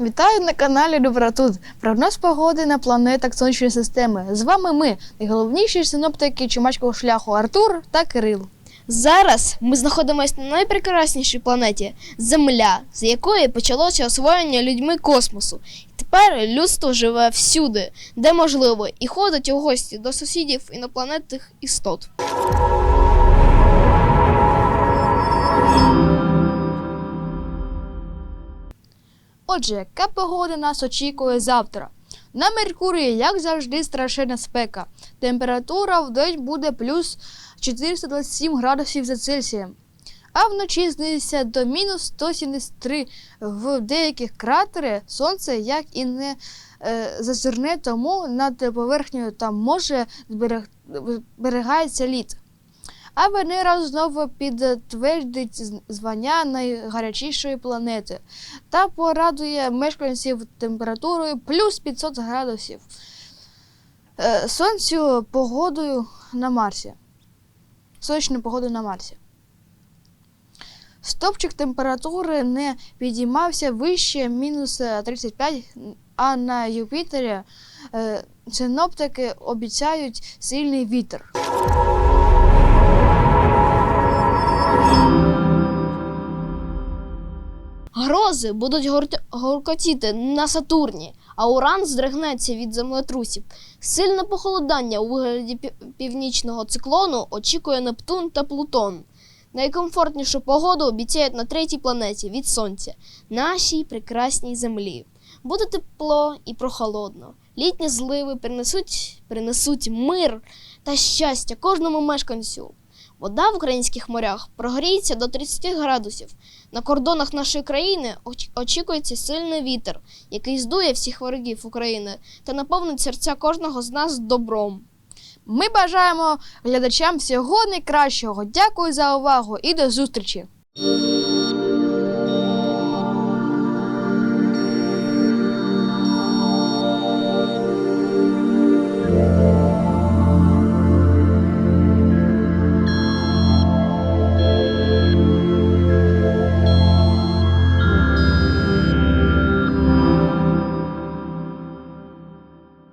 Вітаю на каналі Добротут. Прогноз погоди на планетах Сонячної системи. З вами ми, найголовніші синоптики чумацького шляху Артур та Кирил. Зараз ми знаходимося на найпрекраснішій планеті Земля, з якої почалося освоєння людьми космосу. Тепер людство живе всюди, де можливо, і ходить у гості до сусідів інопланетних істот. Отже, яка погода нас очікує завтра? На Меркурії, як завжди, страшенна спека. Температура в день буде плюс 427 градусів за Цельсієм. А вночі знизиться до мінус 173 в деяких кратерах сонце як і не е, зазирне, тому над поверхнею там може зберег, зберігається лід. А Венера знову підтвердить звання найгарячішої планети та порадує мешканців температурою плюс 500 градусів. Е, Сонцю погодою на Марсі. Сонячною погодою на Марсі. Стопчик температури не підіймався вище мінус е, 35, а на Юпітері е, синоптики обіцяють сильний вітер. Грози будуть гурт- гуркотіти на Сатурні, а Уран здригнеться від землетрусів. Сильне похолодання у вигляді північного циклону очікує Нептун та Плутон. Найкомфортнішу погоду обіцяють на третій планеті від Сонця, нашій прекрасній землі. Буде тепло і прохолодно. Літні зливи принесуть, принесуть мир та щастя кожному мешканцю. Вода в українських морях прогріється до 30 градусів. На кордонах нашої країни очікується сильний вітер, який здує всіх ворогів України та наповнить серця кожного з нас добром. Ми бажаємо глядачам всього найкращого. Дякую за увагу і до зустрічі!